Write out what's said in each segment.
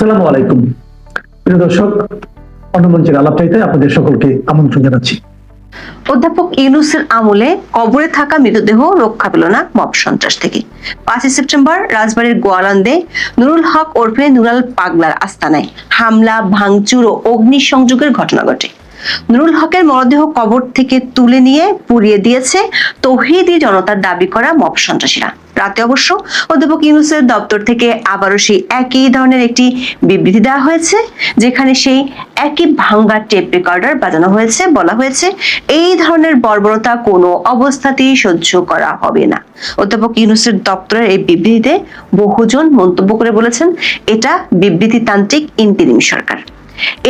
আসসালামু আলাইকুম। প্রিয় দর্শক অন্নমঞ্চের আলাপচাইতে আপনাদের সকলকে আমন্ত্রণ জানাচ্ছি। অধ্যাপক ইউনুসের আমলে কবরে থাকা মৃতদেহ রক্ষা পেল না মব সন্ত্রাস থেকে। পাঁচই সেপ্টেম্বর রাজবাড়ির গোয়ালন্দে নুরুল হক ওরফে নুরাল পাগলার আস্তানায় হামলা, ভাঙচুর ও অগ্নিসংযোগের ঘটনা ঘটে। নুরুল হকের মরদেহ কবর থেকে তুলে নিয়ে পুড়িয়ে দিয়েছে তৌহিদি জনতার দাবি করা মব সন্ত্রাসীরা। রাতে অবশ্য অধ্যাপক ইউনুসের দপ্তর থেকে আবারও সেই একই ধরনের একটি বিবৃতি দেওয়া হয়েছে, যেখানে সেই একই ভাঙ্গা টেপ রেকর্ডার বাজানো হয়েছে, বলা হয়েছে এই ধরনের বর্বরতা কোনো অবস্থাতেই সহ্য করা হবে না। অধ্যাপক ইউনুসের দপ্তরের এই বিবৃতিতে বহুজন মন্তব্য করে বলেছেন, এটা বিবৃতিতান্ত্রিক ইন্তিরিম সরকার।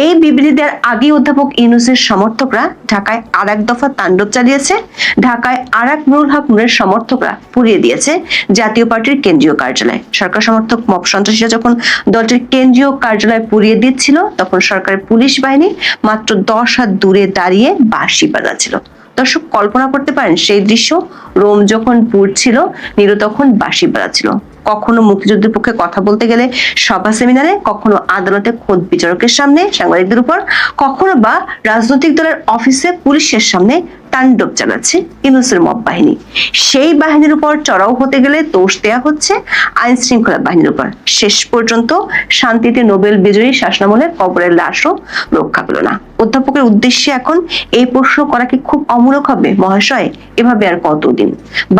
এই বিবৃতি দেওয়ার আগে অধ্যাপক ইউনুসের সমর্থকরা ঢাকায় আর এক দফা তাণ্ডব চালিয়েছে, ঢাকায় আর এক নুরুল হক নুরের সমর্থকরা পুড়িয়ে দিয়েছে জাতীয় পার্টির কেন্দ্রীয় কার্যালয়। সরকার সমর্থক মব সন্ত্রাসীরা যখন দলটির কেন্দ্রীয় কার্যালয় পুড়িয়ে দিচ্ছিল, তখন সরকারের পুলিশ বাহিনী মাত্র দশ হাত দূরে দাঁড়িয়ে বাঁশি বাজাচ্ছিল। দর্শক, কল্পনা করতে পারেন, সেই দৃশ্য রোম যখন পুড়ছিল নীরু তখন বাঁশি বাজাচ্ছিল। কখনো মুক্তিযুদ্ধের পক্ষে কথা বলতে গেলে সভা সেমিনারে, কখনো আদালতে খোদ বিচারকের সামনে সাংবাদিকদের উপর, কখনো বা রাজনৈতিক দলের অফিসে পুলিশের সামনে তাণ্ডব চালাচ্ছে ইউনুসের মব বাহিনী। সেই বাহিনীর উপর চড়াও হতে গেলে দোষ দেয়া হচ্ছে আইন শৃঙ্খলা বাহিনীর উপর। শেষ পর্যন্ত শান্তিতে নোবেল বিজয়ী শাসনামলের কবরের লাশও রক্ষা পেল না। অধ্যাপকের উদ্দেশ্যে এখন এই প্রশ্ন করা কি খুব অমূলক হবে মহাশয়? এভাবে আর কতদিন?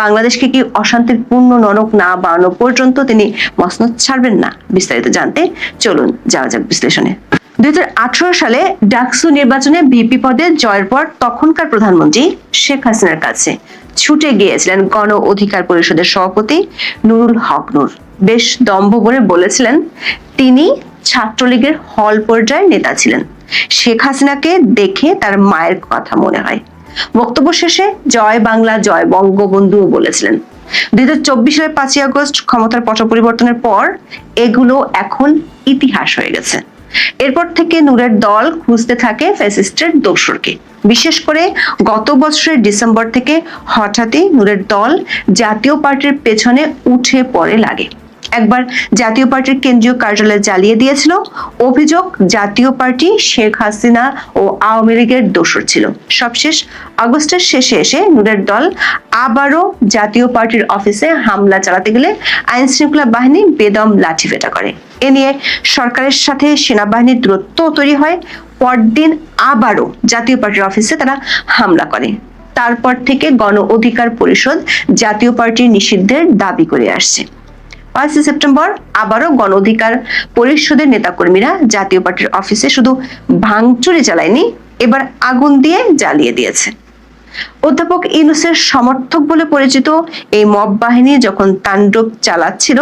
বাংলাদেশকে কি অশান্তির পূর্ণ নরক না বাড়ানো পর্যন্ত তিনি মসনদ ছাড়বেন না? বিস্তারিত জানতে চলুন যাওয়া যাক বিশ্লেষণে। দুই হাজার আঠারো সালে ডাকসু নির্বাচনে ভিপি পদে জয়ের পর তখনকার প্রধানমন্ত্রী শেখ হাসিনার কাছে ছুটে গিয়েছিলেন গণ অধিকার পরিষদের সভাপতি নুরুল হক নূর। বেশ দম্ভ করে বলেছিলেন, তিনি ছাত্রলীগের হল পর্যায়ের নেতা ছিলেন। শেখ হাসিনাকে দেখে তার মায়ের কথা মনে হয়। বক্তব্য শেষে জয় বাংলা, জয় বঙ্গবন্ধুও বলেছিলেন, দুই হাজার চব্বিশ সালের পাঁচই আগস্ট ক্ষমতার পট পরিবর্তনের পর এগুলো এখন ইতিহাস হয়ে গেছে। এরপর থেকে নূরের দল খুঁজতে থাকে ফ্যাসিস্টের দোসরকে। বিশেষ করে গত বছরের ডিসেম্বর থেকে হঠাৎই নূরের দল জাতীয় পার্টির পেছনে উঠে পড়ে লাগে। একবার জাতীয় পার্টির কেন্দ্রীয় কার্যালয় জ্বালিয়ে দিয়েছিল। অভিযোগ জাতীয় পার্টি শেখ হাসিনা ও আওয়ামী লীগের দোসর ছিল। সবশেষ আগস্টের শেষে এসে নূরের দল আবারও জাতীয় পার্টির অফিসে হামলা চালাতে গেলে আইনশৃঙ্খলা বাহিনী বেদম লাঠিপেটা করে। এ নিয়ে সরকারের সাথে সেনাবাহিনীর দূরত্ব তৈরি হয়। পরদিন আবারও জাতীয় পার্টির অফিসে তারা হামলা করে। তারপর থেকে গণ অধিকার পরিষদ জাতীয় পার্টির নিষিদ্ধের দাবি করে আসছে। পাঁচই সেপ্টেম্বর আবারও গণ অধিকার পরিষদের নেতাকর্মীরা জাতীয় পার্টির অফিসে শুধু ভাঙচুরি চালায়নি এবার আগুন দিয়ে জ্বালিয়ে দিয়েছে। অধ্যাপক ইউনুসের সমর্থক বলে পরিচিত এই মব বাহিনী যখন তাণ্ডব চালাচ্ছিল,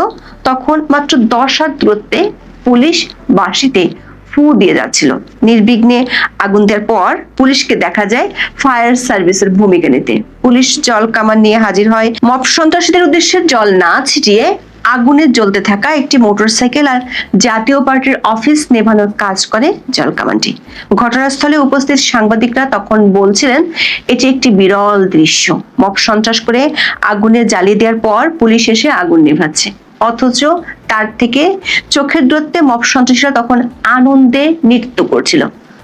তখন মাত্র দশ হাত দূরত্বে পুলিশ বাঁশিতে ফু দিয়ে যাচ্ছিল। নির্বিঘ্নে আগুন দেওয়ার পর পুলিশকে দেখা যায় ফায়ার সার্ভিসের ভূমিকা নিতে। পুলিশ জল কামান নিয়ে হাজির হয়। মব সন্ত্রাসীদের উদ্দেশ্যে জল না ছিটিয়ে আগুনে জ্বলতে থাকা একটি মোটরসাইকেল আর জাতীয় পার্টির অফিস নেভানোর কাজ করে জলকামানটি ঘটনাস্থলে উপস্থিত সাংবাদিকরা তখন বলছিলেন, এটি একটি বিরল দৃশ্য। মব সন্ত্রাস করে আগুনে জ্বালিয়ে দেওয়ার পর পুলিশ এসে আগুন নেভাচ্ছে। অথচ তার থেকে চোখের দূরত্বে মব সন্ত্রাসীরা তখন আনন্দে নৃত্য করছিল।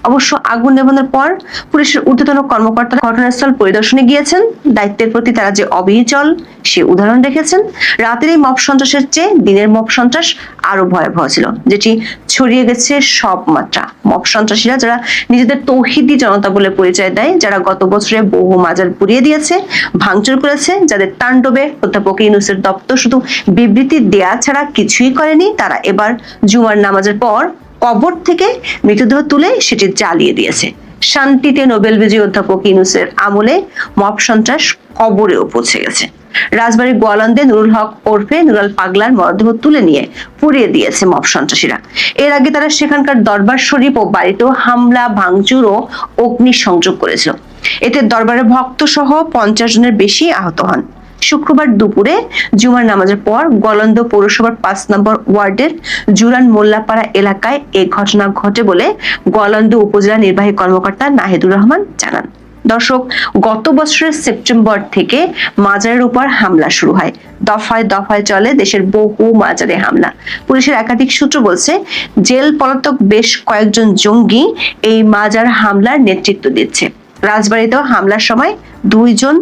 অবশ্য আগুন নেভানোর পর পুলিশের ঊর্ধ্বতন কর্মকর্তা ঘটনাস্থল পরিদর্শনে গিয়েছেন। দায়িত্বের প্রতি তারা যে অবিচল, সে উদাহরণ রেখেছেন। রাতের এই মব সন্ত্রাসের চেয়ে দিনের মব সন্ত্রাস আরও ভয়াবহ ছিল, যেটি ছড়িয়ে গেছে সব মাত্রা। মব সন্ত্রাসীরা যারা নিজেদের তৌহিদি জনতা বলে পরিচয় দেয়, যারা গত বছরে বহু মাজার পুড়িয়ে দিয়েছে, ভাঙচুর করেছে, যাদের তাণ্ডবে অধ্যাপক ইউনুসের দপ্তর শুধু বিবৃতি দেয়া ছাড়া কিছুই করেনি, তারা এবার জুমার নামাজের পর কবর থেকে মৃতদেহ তুলে সেটি জ্বালিয়ে দিয়েছে। শান্তিতে নোবেল বিজয়ী অধ্যাপক ইউনুসের আমলে মব সন্ত্রাস কবরেও পৌঁছে গেছে। রাজবাড়ির গোয়ালন্দে নুরুল হক ওরফে নুরাল পাগলার মরদেহ তুলে নিয়ে পুড়িয়ে দিয়েছে মব সন্ত্রাসীরা। এর আগে তারা সেখানকার দরবার শরীফ ও বাড়িতেও হামলা, ভাঙচুর ও অগ্নি সংযোগ করেছিল। এতে দরবারের ভক্ত সহ পঞ্চাশ জনের বেশি আহত হন। শুক্রবার দুপুরে জুমার নামাজের পর গলন্দ পৌরসভার পাঁচ নম্বর ওয়ার্ডের জুরান মোল্লাপাড়া এলাকায় এ ঘটনা ঘটে বলে গলন্দ উপজেলা নির্বাহী কর্মকর্তা নাহিদুর রহমান জানান। দর্শক, গত বছরের সেপ্টেম্বর থেকে মাজারের উপর হামলা শুরু হয়। দফায় দফায় চলে দেশের বহু মাজারে হামলা। পুলিশের একাধিক সূত্র বলছে, জেল পলাতক বেশ কয়েকজন জঙ্গি এই মাজার হামলার নেতৃত্ব দিচ্ছে। রাজবাড়িতেও হামলার সময় দুইজন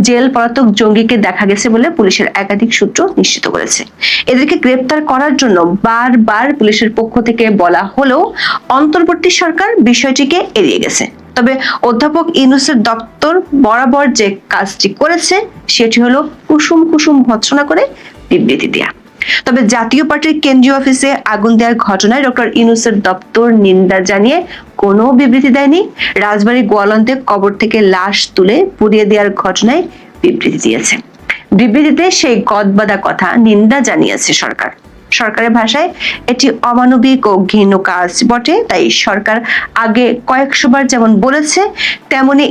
জেল পলাতক জঙ্গিকে দেখা গেছে বলে পুলিশের একাধিক সূত্র নিশ্চিত করেছে। এদেরকে গ্রেপ্তার করার জন্য বারবার পুলিশের পক্ষ থেকে বলা হলেও অন্তর্বর্তী সরকার বিষয়টিকে এড়িয়ে গেছে। তবে অধ্যাপক ইউনুসের দপ্তর বরাবর যে কাজটি করেছে, সেটি হলো কুসুম কুসুম ভৎসনা করে বিবৃতি দেয়া। তবে জাতীয় পার্টির কেন্দ্রীয় অফিসে আগুন দেওয়ার ঘটনায় ডক্টর ইউনুসের দপ্তর নিন্দা জানিয়ে কোনো বিবৃতি দেয়নি। রাজবাড়ী গোয়ালন্দে কবর থেকে লাশ তুলে পুড়িয়ে দেওয়ার ঘটনায় বিবৃতি দিয়েছে। বিবৃতিতে সেই গদবাদা কথা নিন্দা জানিয়েছে সরকার। সরকারের ভাষায় এটি অমানবিক ও ঘৃণ্য কাজ বটে, তাই সরকার আগে কয়েকশো বার যেমন বলেছে, তেমনি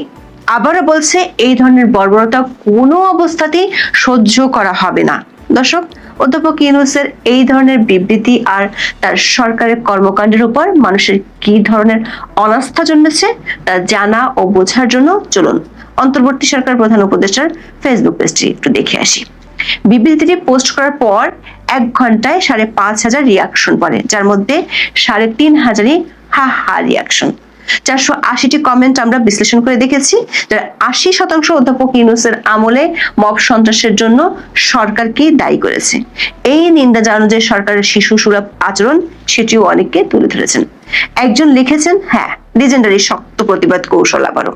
আবারও বলছে, এই ধরনের বর্বরতা কোনো অবস্থাতেই সহ্য করা হবে না। দর্শক অধ্যাপক ইউনুসের এই ধরনের বিবৃতি আর তার সরকারের কর্মকাণ্ডের উপর মানুষের কি ধরনের অনাস্থা জন্মেছে, তা জানা ও বোঝার জন্য চলুন অন্তর্বর্তী সরকার প্রধান উপদেষ্টার ফেসবুক পেজটি একটু দেখে আসি। বিবৃতিটি পোস্ট করার পর এক ঘন্টায় সাড়ে পাঁচ হাজার রিয়াকশন পড়ে, যার মধ্যে সাড়ে তিন হাজারই হা হা রিয়াকশন চারশো আশিটি কমেন্ট আমরা বিশ্লেষণ করে দেখেছি আশি শতাংশ অধ্যাপক ইউনুসের আমলে মব সন্ত্রাসের জন্য সরকারকেই দায়ী করেছে। এই নিন্দা জানানো যে সরকারের শিশু সুলভ আচরণ, সেটিও অনেককে তুলে ধরেছেন। একজন লিখেছেন হ্যাঁ লিজেন্ডারি শক্ত প্রতিবাদ কৌশল আবারও।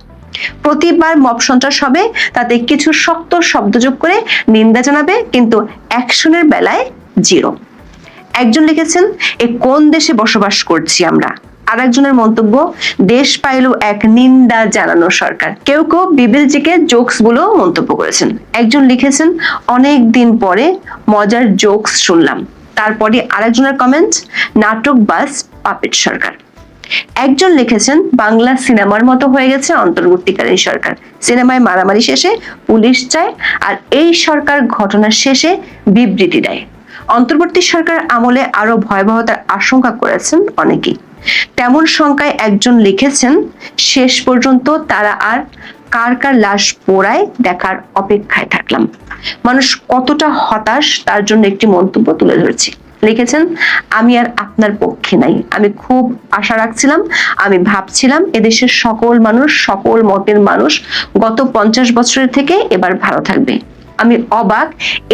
প্রতিবার মব সন্ত্রাস হবে, তাতে কিছু শক্ত শব্দ যোগ করে নিন্দা জানাবে, কিন্তু অ্যাকশনের বেলায় জিরো। একজন লিখেছেন, এ কোন দেশে বসবাস করছি আমরা? আর একজনের মন্তব্য, দেশ পাইল এক নিন্দা জানানো সরকার। কেউ কেউ বিবিলজিকে জোকস বলেও মন্তব্য করেছেন। একজন লিখেছেন, অনেক দিন পরে মজার জোকস শুনলাম। তারপরে আরেকজনের কমেন্ট নাটক বাস পাপেট সরকার। একজন লিখেছেন, বাংলা সিনেমার মতো হয়ে গেছে অন্তর্বর্তীকালীন সরকার। সিনেমায় মারামারি শেষে পুলিশ চায় আর এই সরকার ঘটনার শেষে বিবৃতি দেয়। অন্তর্বর্তী সরকার আমলে আরও ভয়াবহতার আশঙ্কা করেছেন অনেকেই। তেমন সংখ্যায় একজন লিখেছেন, শেষ পর্যন্ত তারা আর কার কার লাশ পোড়ায় দেখার অপেক্ষায় থাকলাম। মানুষ কতটা হতাশ, তার জন্য একটি মন্তব্য তুলে ধরেছি। লিখেছেন, আমি আর আপনার পক্ষে নাই। আমি খুব আশা রাখছিলাম, আমি ভাবছিলাম এদেশের সকল মানুষ, সকল মতের মানুষ গত পঞ্চাশ বছরের থেকে এবার ভালো থাকবে। আমি অবাক,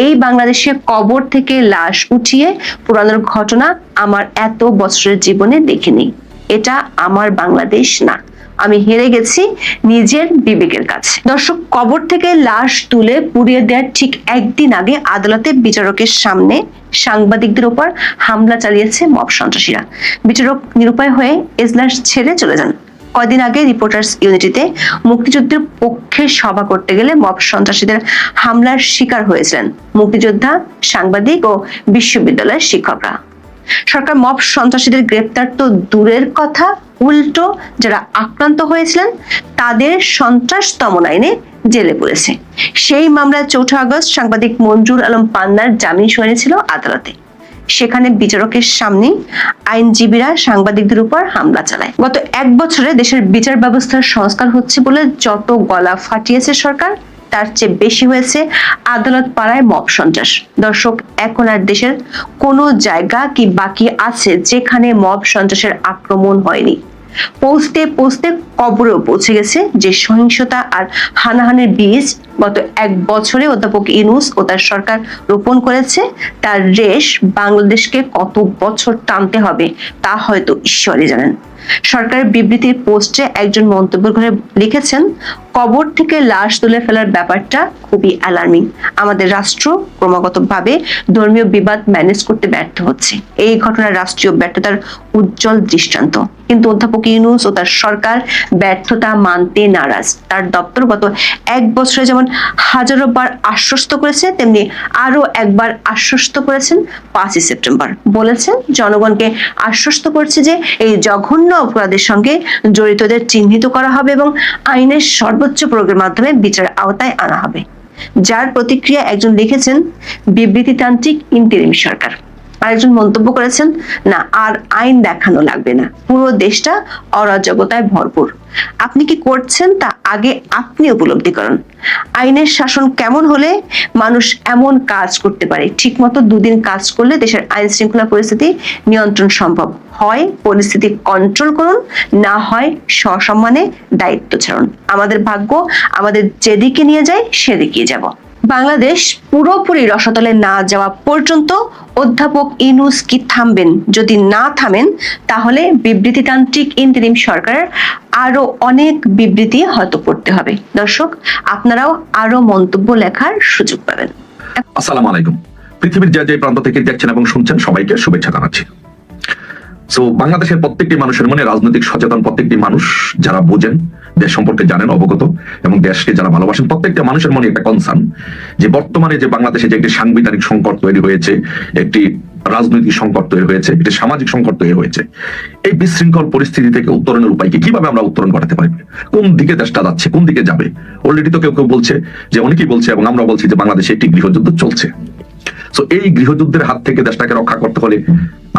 এই বাংলাদেশে কবর থেকে লাশ উঠিয়ে পুরানোর ঘটনা আমার এত বছরের জীবনে দেখিনি। এটা আমার বাংলাদেশ না। আমি হেরে গেছি নিজের বিবেকের কাছে। দর্শক, কবর থেকে লাশ তুলে পুড়িয়ে দেওয়ার ঠিক একদিন আগে আদালতে বিচারকের সামনে সাংবাদিকদের উপর হামলা চালিয়েছে মব সন্ত্রাসীরা। বিচারক নিরুপায় হয়ে এজলাস ছেড়ে চলে যান। কয়দিন আগে রিপোর্টার্স ইউনিটিতে মুক্তিযুদ্ধের পক্ষে সভা করতে গেলে মব সন্ত্রাসীদের হামলার শিকার হয়েছিলেন মুক্তিযোদ্ধা, সাংবাদিক ও বিশ্ববিদ্যালয়ের শিক্ষকরা। সরকার মব সন্ত্রাসীদের গ্রেপ্তার তো দূরের কথা, উল্টো যারা আক্রান্ত হয়েছিলেন, তাদের সন্ত্রাস দমন আইনে জেলে পড়েছে। সেই মামলায় চৌঠা আগস্ট সাংবাদিক মঞ্জুর আলম পান্নার জামিন শুনানি ছিল আদালতে। সেখানে বিচারকের সামনে আইনজীবীরা সাংবাদিকদের উপর হামলা চালায়। গত এক বছরে দেশের বিচার ব্যবস্থার সংস্কার হচ্ছে বলে যত গলা ফাটিয়েছে সরকার, তার চেয়ে বেশি হয়েছে আদালত পাড়ায় মব সন্ত্রাস। দর্শক, এখন আর দেশের কোনো জায়গা কি বাকি আছে যেখানে মব সন্ত্রাসের আক্রমণ হয়নি? পৌঁছতে পৌঁছতে কবরেও পৌঁছে গেছে যে সহিংসতা আর হানাহানির বীজ গত এক বছরে অধ্যাপক ইনুস ও তার সরকার রোপণ করেছে, তার রেশ বাংলাদেশকে কত বছর টানতে হবে তা হয়তো ঈশ্বরই জানেন। সরকারের বিবৃতির পোস্টে একজন মন্তব্য করে লিখেছেন, কবর থেকে লাশ তুলে ফেলার ব্যাপারটা খুবই অ্যালার্মিং। আমাদের রাষ্ট্র ক্রমাগতভাবে ধর্মীয় বিবাদ ম্যানেজ করতে ব্যর্থ হচ্ছে। এই ঘটনার রাষ্ট্রীয় ব্যর্থতার উজ্জ্বল দৃষ্টান্ত। কিন্তু অধ্যাপক ইউনুস ও তার সরকার ব্যর্থতা মানতে নারাজ। তার দপ্তর গত এক বছরে যেমন হাজারো বার আশ্বস্ত করেছে, তেমনি আরও একবার আশ্বস্ত করেছেন পাঁচই সেপ্টেম্বর। বলেছেন, জনগণকে আশ্বস্ত করছে যে এই জঘন্য অপরাধের সঙ্গে জড়িতদের চিহ্নিত করা হবে এবং আইনের সর্বোচ্চ প্রয়োগের মাধ্যমে বিচার আওতায় আনা হবে। যার প্রতিক্রিয়া একজন লিখেছেন, বিবৃতিতান্ত্রিক ইন্টারিম সরকার। আরেকজন মন্তব্য করেছেন, না, আর আইন দেখানো লাগবে না। পুরো দেশটা অরাজকতায় ভরপুর। আপনি কি করছেন তা আগে আপনি উপলব্ধি করুন। আইনের শাসন কেমন হলে মানুষ এমন কাজ করতে পারে? ঠিকমতো দুদিন কাজ করলে দেশের আইন শৃঙ্খলা পরিস্থিতি নিয়ন্ত্রণ সম্ভব হয়। পরিস্থিতি কন্ট্রোল করুন, না হয় সসম্মানে দায়িত্ব ছাড়ুন। আমাদের ভাগ্য আমাদের যেদিকে নিয়ে যায় সেদিকে যাব। বাংলাদেশ পুরোপুরি রসতলে না যাওয়া পর্যন্ত অধ্যাপক ইনুস কি থামবেন? যদি না থামেন, তাহলে বিবৃতিতান্ত্রিক ইন্টারিম সরকারের আরও অনেক বিবৃতি হয়তো পড়তে হবে। দর্শক, আপনারাও আরও মন্তব্য লেখার সুযোগ পাবেন। আসসালামু আলাইকুম। পৃথিবীর যে যে প্রান্ত থেকে দেখছেন এবং শুনছেন, সবাইকে শুভেচ্ছা জানাচ্ছি। সো বাংলাদেশের প্রত্যেকটি মানুষের মনে রাজনৈতিক সচেতন প্রত্যেকটি মানুষ যারা বোঝেন দেশ সম্পর্কে জানেন, অবগত, এবং দেশকে যারা ভালোবাসেন, প্রত্যেকটা মানুষের মনে একটা কনসার্ন যে বর্তমানে যে বাংলাদেশে যে একটি সাংবিধানিক সংকট তৈরি হয়েছে, একটি রাজনৈতিক সংকট তৈরি হয়েছে, একটি সামাজিক সংকট তৈরি হয়েছে, এই বিশৃঙ্খল পরিস্থিতি থেকে উত্তরণের উপায়কে কীভাবে আমরা উত্তরণ ঘটাতে পারি? কোন দিকে দেশটা যাচ্ছে? কোন দিকে যাবে? অলরেডি তো কেউ কেউ বলছে, যে অনেকেই বলছে, এবং আমরা বলছি যে বাংলাদেশে একটি গৃহযুদ্ধ চলছে। তো এই গৃহযুদ্ধের হাত থেকে দেশটাকে রক্ষা করতে হলে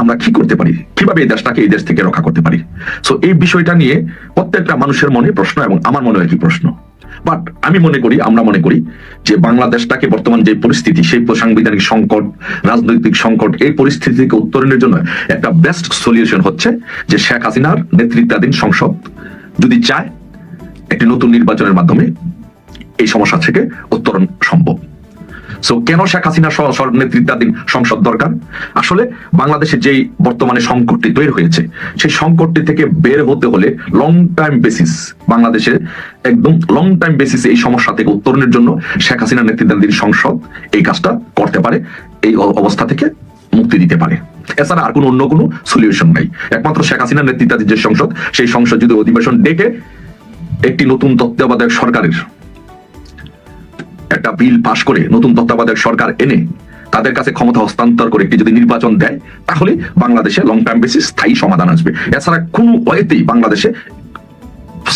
আমরা কি করতে পারি? কীভাবে এই দেশটাকে এই দেশ থেকে রক্ষা করতে পারি? সো এই বিষয়টা নিয়ে প্রত্যেকটা মানুষের মনে প্রশ্ন এবং আমার মনে একই প্রশ্ন। বাট আমি মনে করি, আমরা মনে করি যে বাংলাদেশটাকে বর্তমান যে পরিস্থিতি, সেই সাংবিধানিক সংকট, রাজনৈতিক সংকট, এই পরিস্থিতি থেকে উত্তরণের জন্য একটা বেস্ট সলিউশন হচ্ছে যে শেখ হাসিনার নেতৃত্বাধীন সংসদ যদি চায়, একটি নতুন নির্বাচনের মাধ্যমে এই সমস্যা থেকে উত্তরণ সম্ভব। সো কেন শেখ হাসিনা নেতৃত্বাধীন সংসদ দরকার? আসলে বাংলাদেশে যেই বর্তমানে সংকটটি তৈরি হয়েছে, সেই সংকটটি থেকে বের হতে হলে লং টাইম বেসিস বাংলাদেশে একদম লং টাইম বেসিস এই সমস্যা থেকে উত্তরণের জন্য শেখ হাসিনা নেতৃত্বাধীন সংসদ এই কাজটা করতে পারে, এই অবস্থা থেকে মুক্তি দিতে পারে। এছাড়া আর কোনো, অন্য কোনো সলিউশন নাই। একমাত্র শেখ হাসিনার নেতৃত্বাধীন যে সংসদ, সেই সংসদ যদি অধিবেশন ডেকে একটি নতুন তত্ত্বাবধায়ক সরকারের একটা বিল পাশ করে নতুন তত্ত্বাবধায়ক সরকার এনে তাদের কাছে ক্ষমতা হস্তান্তর করে একটি যদি নির্বাচন দেয়, তাহলে বাংলাদেশে লং টাইম বেসিস স্থায়ী সমাধান আসবে। এছাড়া কোনো ওয়েতেই বাংলাদেশে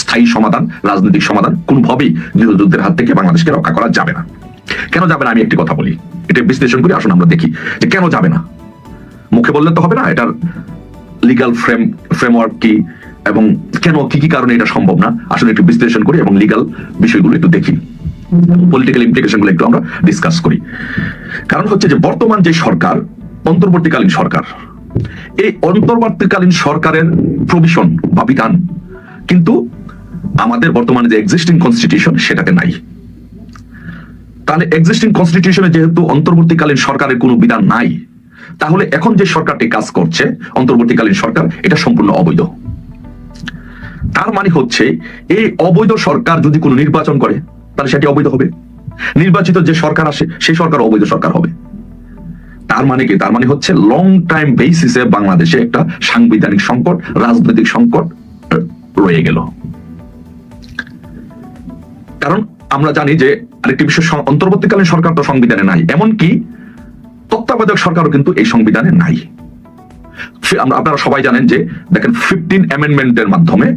স্থায়ী সমাধান, রাজনৈতিক সমাধান কোনোভাবেই গৃহযুদ্ধের হাত থেকে বাংলাদেশকে রক্ষা করা যাবে না। কেন যাবে না আমি একটি কথা বলি। এটা বিশ্লেষণ করে আসুন আমরা দেখি যে কেন যাবে না। মুখে বললে তো হবে না, এটার লিগাল ফ্রেম ফ্রেমওয়ার্ক কি এবং কেন, কি কি কারণে এটা সম্ভব না? আসলে একটু বিশ্লেষণ করি এবং লিগাল বিষয়গুলো একটু দেখি। পলিটিক্যাল ইমপ্লিকেশনগুলো একটু আমরা ডিসকাস করি। কারণ হচ্ছে যে বর্তমান যে সরকার, অন্তর্বর্তীকালীন সরকার, এই অন্তর্বর্তীকালীন সরকারের প্রভিশন বা বিধান কিন্তু আমাদের বর্তমানে যে এক্সিস্টিং কনস্টিটিউশন সেটাতে নাই। তাহলে এক্সিস্টিং কনস্টিটিউশনে যেহেতু অন্তর্বর্তীকালীন সরকারের কোনো বিধান নাই, তাহলে এখন যে সরকারটি কাজ করছে, অন্তর্বর্তীকালীন সরকার, এটা সম্পূর্ণ অবৈধ। তার মানে হচ্ছে, এই অবৈধ সরকার যদি কোনো নির্বাচন করে তাহলে সেটি অবৈধ হবে। নির্বাচিত যে সরকার আসে, সেই সরকার অবৈধ সরকার হবে। তার মানে কি? তার মানে হচ্ছে লং টাইম বেসিসে বাংলাদেশে একটা সাংবিধানিক সংকট, রাজনৈতিক সংকট রয়ে গেল। কারণ আমরা জানি যে আরেকটি বিষয় অন্তর্বর্তীকালীন সরকার তো সংবিধানে নাই। এমনকি তত্ত্বাবধায়ক সরকারও কিন্তু এই সংবিধানে নাই। আপনারা সবাই জানেন যে, দেখেন ফিফটিন অ্যামেন্ডমেন্টের মাধ্যমে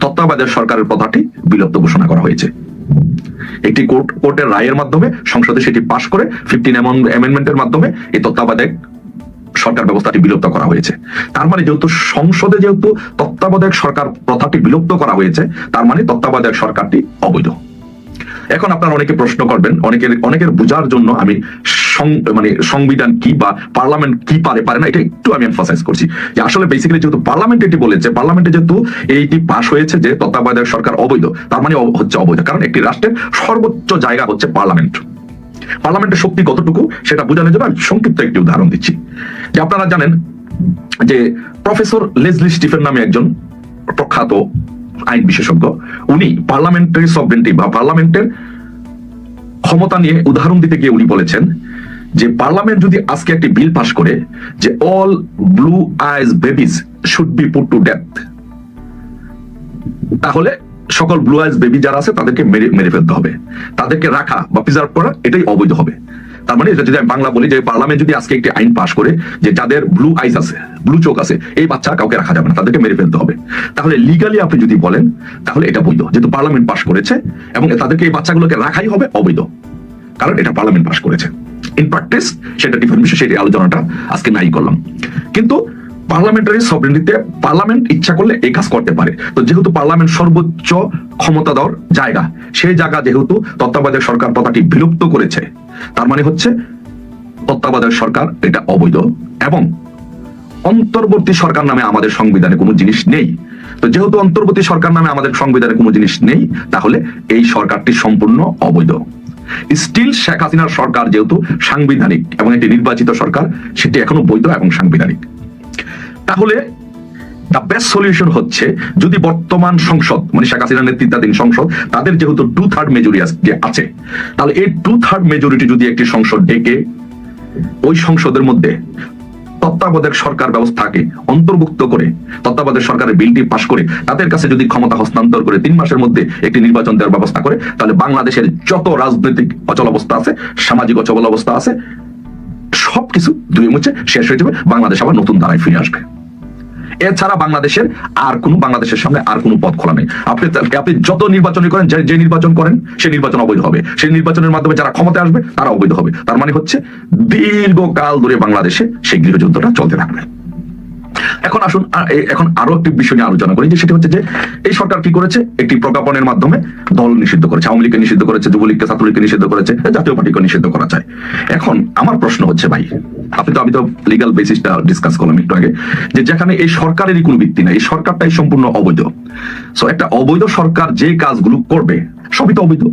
তত্ত্বাবধায়ক সরকারের প্রথাটি বিলুপ্ত ঘোষণা করা হয়েছে। একটি কোর্ট, কোর্টের রায়ের মাধ্যমে, সংসদে সেটি পাশ করে ফিফটিন অ্যামেন্ডমেন্টের মাধ্যমে এই তত্ত্বাবধায়ক সরকার ব্যবস্থাটি বিলুপ্ত করা হয়েছে। তার মানে যেহেতু সংসদে যেহেতু তত্ত্বাবধায়ক সরকার প্রথাটি বিলুপ্ত করা হয়েছে, তার মানে তত্ত্বাবধায়ক সরকারটি অবৈধ। এখন আপনারা অনেকে প্রশ্ন করবেন, অনেকের অনেকের বোঝার জন্য আমি মানে সংবিধান কি বা পার্লামেন্ট কি পারে পারে না, এটা একটু আমি এমফাসাইজ করছি। যে আসলে বেসিক্যালি যেহেতু পার্লামেন্ট এটি বলেছে, পার্লামেন্টে যেহেতু এইটি পাশ হয়েছে, যে তত্ত্বাবধায়ক সরকার অবৈধ, তার মানে হচ্ছে অবৈধ, কারণ একটি রাষ্ট্রের সর্বোচ্চ জায়গা হচ্ছে পার্লামেন্ট। পার্লামেন্টের শক্তি কতটুকু, সেটা বোঝানোর জন্য আমি সংক্ষিপ্ত একটি উদাহরণ দিচ্ছি। যে আপনারা জানেন যে প্রফেসর লেজলি স্টিফেন নামে একজন প্রখ্যাত আইন বিশেষজ্ঞ, উনি পার্লামেন্টারি সভরেন্টি বা পার্লামেন্টের ক্ষমতা নিয়ে উদাহরণ দিতে গিয়ে উনি বলেছেন যে পার্লামেন্ট যদি আজকে একটি বিল পাশ করে যে all blue eyes babies should be put to death তাহলে সকল ব্লু আইজ বেবি যারা আছে তাদেরকে মেরে মেরে ফেলতে হবে। তাদেরকে রাখা বা প্রিজার্ভ করা এটাই অবৈধ হবে। তার মানে যদি আমি বাংলা বলি, যে পার্লামেন্ট যদি আজকে একটি আইন পাশ করে, যে যাদের ব্লু আইস আছে ব্লু চোখ আছে, এই বাচ্চা কাউকে রাখা যাবে না, তাদেরকে মেরে ফেলতে হবে। তাহলে লিগালি আপনি যদি বলেন, তাহলে এটা বৈধ, যেহেতু পার্লামেন্ট পাশ করেছে, এবং তাদেরকে এই বাচ্চাগুলোকে রাখাই হবে অবৈধ। কারণ এটা পার্লামেন্ট পাশ করেছে। ইন প্র্যাকটিস সেটা ডিফারেন্ট সেই আলোচনাটা আজকে নাই করলাম। কিন্তু পার্লামেন্টারি সবরিনিতে পার্লামেন্ট ইচ্ছা করলে এই কাজ করতে পারে। তো যেহেতু পার্লামেন্ট সর্বোচ্চ ক্ষমতা দেওয়ার জায়গা, সেই জায়গা যেহেতু তত্ত্বাবধায়ক সরকার কথাটি বিলুপ্ত করেছে। তার মানে হচ্ছে তত্ত্বাবধায়ক সরকার এটা অবৈধ এবং অন্তর্বর্তী সরকার নামে আমাদের সংবিধানে কোনো জিনিস নেই। তো যেহেতু অন্তর্বর্তী সরকার নামে আমাদের সংবিধানে কোনো জিনিস নেই, তাহলে এই সরকারটি সম্পূর্ণ অবৈধ। স্টিল শেখ হাসিনার সরকার যেহেতু সাংবিধানিক এবং একটি নির্বাচিত সরকার, সেটি এখনও বৈধ এবং সাংবিধানিক। তাহলে দ্য বেস্ট সলিউশন হচ্ছে যদি বর্তমান সংসদ মানে শেখ হাসিনার নেতৃত্বাধীন সংসদ, তাদের যেহেতু টু থার্ড মেজরিটি আছে, তাহলে এই টু থার্ড মেজরিটি যদি একটি সংসদ ডেকে, ওই সংসদের মধ্যে তত্ত্বাবধায়ক সরকার ব্যবস্থাকে অন্তর্ভুক্ত করে, তত্ত্বাবধায়ক সরকারের বিলটি পাশ করে, তাদের কাছে যদি ক্ষমতা হস্তান্তর করে, তিন মাসের মধ্যে একটি নির্বাচন দেওয়ার ব্যবস্থা করে, তাহলে বাংলাদেশের যত রাজনৈতিক অচল অবস্থা আছে, সামাজিক অচল অবস্থা আছে, সবকিছু দুই মুছে শেষ হয়ে যাবে, বাংলাদেশ আবার নতুন ধারায় ফিরে আসবে। এছাড়া বাংলাদেশের আর কোনো বাংলাদেশের সঙ্গে আর কোনো পথ খোলা নেই। আপনি আপনি যত নির্বাচনই করেন, যে যে নির্বাচন করেন সেই নির্বাচন অবৈধ হবে। সেই নির্বাচনের মাধ্যমে যারা ক্ষমতায় আসবে, তারা অবৈধ হবে। তার মানে হচ্ছে দীর্ঘকাল ধরে বাংলাদেশে সেই গৃহযুদ্ধটা চলতে থাকবে। এখন আসুন এখন আরও একটি বিষয় নিয়ে আলোচনা করি, যে সেটি হচ্ছে যে এই সরকার কি করেছে? একটি প্রজ্ঞাপনের মাধ্যমে দল নিষিদ্ধ করেছে, আওয়ামী লীগকে নিষিদ্ধ করেছে, যুবলীগকে, ছাত্রলীগকে নিষিদ্ধ করেছে, জাতীয় পার্টিকে নিষিদ্ধ করা যায় এখন আমার প্রশ্ন হচ্ছে ভাই, আপনি তো, আমি তো লিগাল বেসিসটা ডিসকাস করলাম একটু আগে, যে যেখানে এই সরকারেরই কোনো ভিত্তি নাই, এই সরকারটাই সম্পূর্ণ অবৈধ। সো একটা অবৈধ সরকার যে কাজগুলো করবে, সবই তো অবৈধ।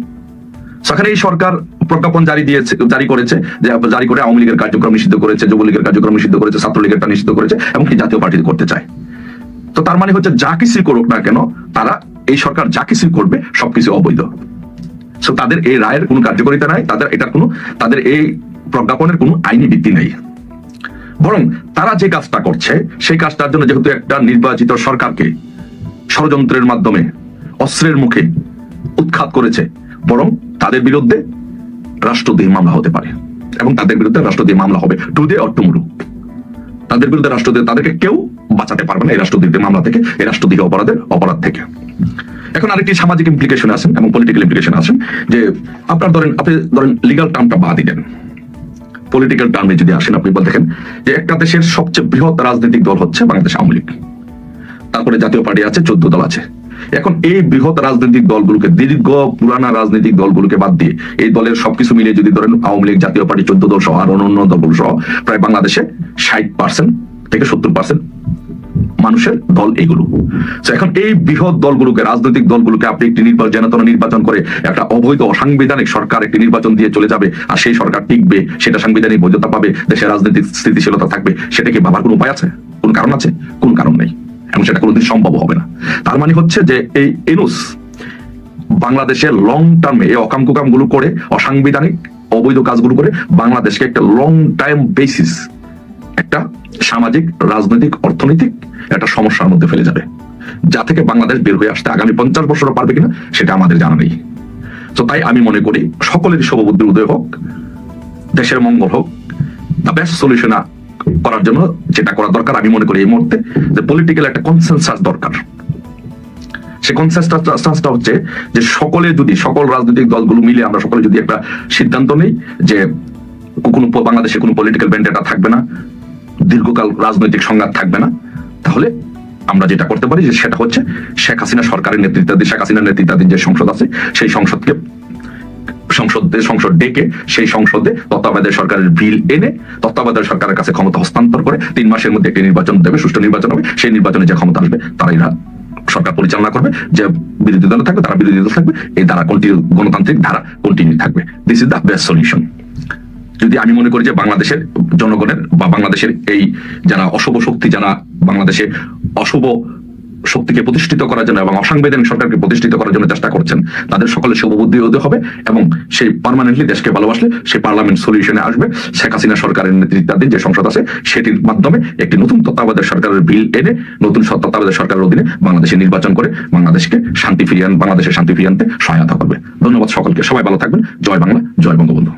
সেখানে এই সরকার প্রজ্ঞাপন জারি দিয়েছে, জারি করেছে, যে, জারি করে আওয়ামী লীগের কার্যক্রম নিষিদ্ধ করেছে, যুবলীগের কার্যক্রম নিষিদ্ধ করেছে ছাত্রলীগেরটা নিষিদ্ধ করেছে এবং কি জাতীয় পার্টি করতে চায়। তো তার মানে হচ্ছে যা কিছুই করুক না কেন, তারা এই সরকার যা কিছুই করবে, সবকিছু অবৈধ। সো তাদের এই রায়ের কোনো কার্যকারিতা নাই, তাদের এটার কোনো, তাদের এই প্রজ্ঞাপনের কোনো আইনি ভিত্তি নেই। বরং তারা যে কাজটা করছে, সেই কাজটার জন্য যেহেতু একটা নির্বাচিত সরকারকে ষড়যন্ত্রের মাধ্যমে অস্ত্রের মুখে উৎখাত করেছে বরং তাদের বিরুদ্ধে রাষ্ট্রদ্রোহী মামলা হতে পারে এবং তাদের বিরুদ্ধে রাষ্ট্রদ্রোহী মামলা হবে টুডে অর টুমরু তাদের বিরুদ্ধে রাষ্ট্রদ্রোহী, তাদেরকে কেউ বাঁচাতে পারবে না এই রাষ্ট্রদ্রোহী মামলা থেকে, এই রাষ্ট্রদ্রোহী অপরাধের অপরাধ থেকে। এখন আরেকটি সামাজিক ইমপ্লিকেশন আছেন এবং পলিটিক্যাল ইমপ্লিকেশন আছেন যে আপনার ধরেন, আপনি ধরেন লিগাল টার্মটা বাদই দেন পলিটিক্যাল টার্মে যদি আসেন, আপনি বল দেখেন যে একটা দেশের সবচেয়ে বৃহৎ রাজনৈতিক দল হচ্ছে বাংলাদেশ আওয়ামী লীগ। তারপরে জাতীয় পার্টি আছে, চোদ্দ দল আছে। এখন এই বৃহৎ রাজনৈতিক দলগুলোকে, দীর্ঘ পুরানা রাজনৈতিক দলগুলোকে বাদ দিয়ে এই দলের সবকিছু মিলিয়ে যদি ধরেন আওয়ামী লীগ, জাতীয় পার্টি, চোদ্দ দল সহ আর অন্য দলগুলো সহ প্রায় বাংলাদেশে ষাট পার্সেন্ট থেকে সত্তর পার্সেন্ট মানুষের দল এগুলো। এখন এই বৃহৎ দলগুলোকে, রাজনৈতিক দলগুলোকে আপনি একটি নির্বাচন জনতন নির্বাচন করে একটা অবৈধ, অসাংবিধানিক সরকার একটি নির্বাচন দিয়ে চলে যাবে আর সেই সরকার টিকবে, সেটা সাংবিধানিক বৈধতা পাবে, দেশের রাজনৈতিক স্থিতিশীলতা থাকবে, সেটা কি ভাবার কোনো উপায় আছে? কোন কারণ আছে? কোন কারণ নেই। এবং সেটা কোনোদিন সম্ভব হবে না। তার মানে হচ্ছে যে এই এনুস বাংলাদেশের লং টার্মে এই অকাম কুকামগুলো করে, অসাংবিধানিক অবৈধ কাজগুলো করে বাংলাদেশকে একটা লং টাইম বেসিস একটা সামাজিক, রাজনৈতিক, অর্থনৈতিক একটা সমস্যার মধ্যে ফেলে যাবে। যা থেকে বাংলাদেশ বের হয়ে আসতে আগামী পঞ্চাশ বছরও পারবে কিনা, সেটা আমাদের জানা নেই। তো তাই আমি মনে করি সকলেরই শুভবুদ্ধির উদয় হোক, দেশের মঙ্গল হোক দ্য বেস্ট সলিউশন করার জন্য যেটা করা দরকার, আমি মনে করি এই মুহূর্তে যে পলিটিক্যাল একটা কনসেনসাস দরকার। সে কনসেন্সাসটা হচ্ছে যে সকলে যদি, সকল রাজনৈতিক দলগুলো মিলে আমরা সকলে যদি একটা সিদ্ধান্ত নেই যে কোনো বাংলাদেশে কোনো পলিটিক্যাল ব্যান্ডেটা থাকবে না, দীর্ঘকাল রাজনৈতিক সংঘাত থাকবে না, তাহলে আমরা যেটা করতে পারি যে সেটা হচ্ছে শেখ হাসিনা সরকারের নেতৃত্বাধীন, শেখ হাসিনার নেতৃত্বাধীন যে সংসদ আছে, সেই সংসদকে সংসদে সংসদ ডেকে সেই সংসদে তত্ত্বাবধায়ক সরকারের বিল এনে তত্ত্বাবধায়ক সরকারের কাছে ক্ষমতা হস্তান্তর করে তিন মাসের মধ্যে একটি নির্বাচন দেবে, সুষ্ঠু নির্বাচন হবে। সেই নির্বাচনে যে ক্ষমতা আসবে, তারাই সরকার পরিচালনা করবে। যে বিরোধী দল থাকবে, তারা বিরোধী দল থাকবে। এই ধারা কন্টিনিউ গণতান্ত্রিক ধারা কন্টিনিউ থাকবে? This is the best solution যদি আমি মনে করি যে বাংলাদেশের জনগণের বা বাংলাদেশের এই যারা অশুভ শক্তি, যারা বাংলাদেশে অশুভ শক্তিকে প্রতিষ্ঠিত করার জন্য এবং অসাংবিধানিক সরকারকে প্রতিষ্ঠিত করার জন্য চেষ্টা করছেন, তাদের সকলে শুভবুদ্ধি হতে হবে এবং সেই পার্মানেন্টলি দেশকে ভালোবাসলে সেই পার্লামেন্ট সলিউশনে আসবে। শেখ হাসিনা সরকারের নেতৃত্বাধীন যে সংসদ আছে, সেটির মাধ্যমে একটি নতুন তত্ত্বাবধায়ক সরকারের বিল এনে নতুন তত্ত্বাবধায়ক সরকারের অধীনে বাংলাদেশে নির্বাচন করে বাংলাদেশকে শান্তি ফিরিয়ে আন বাংলাদেশের শান্তি ফিরিয়ে আনতে সহায়তা করবে। ধন্যবাদ সকলকে। সবাই ভালো থাকবেন। জয় বাংলা, জয় বঙ্গবন্ধু।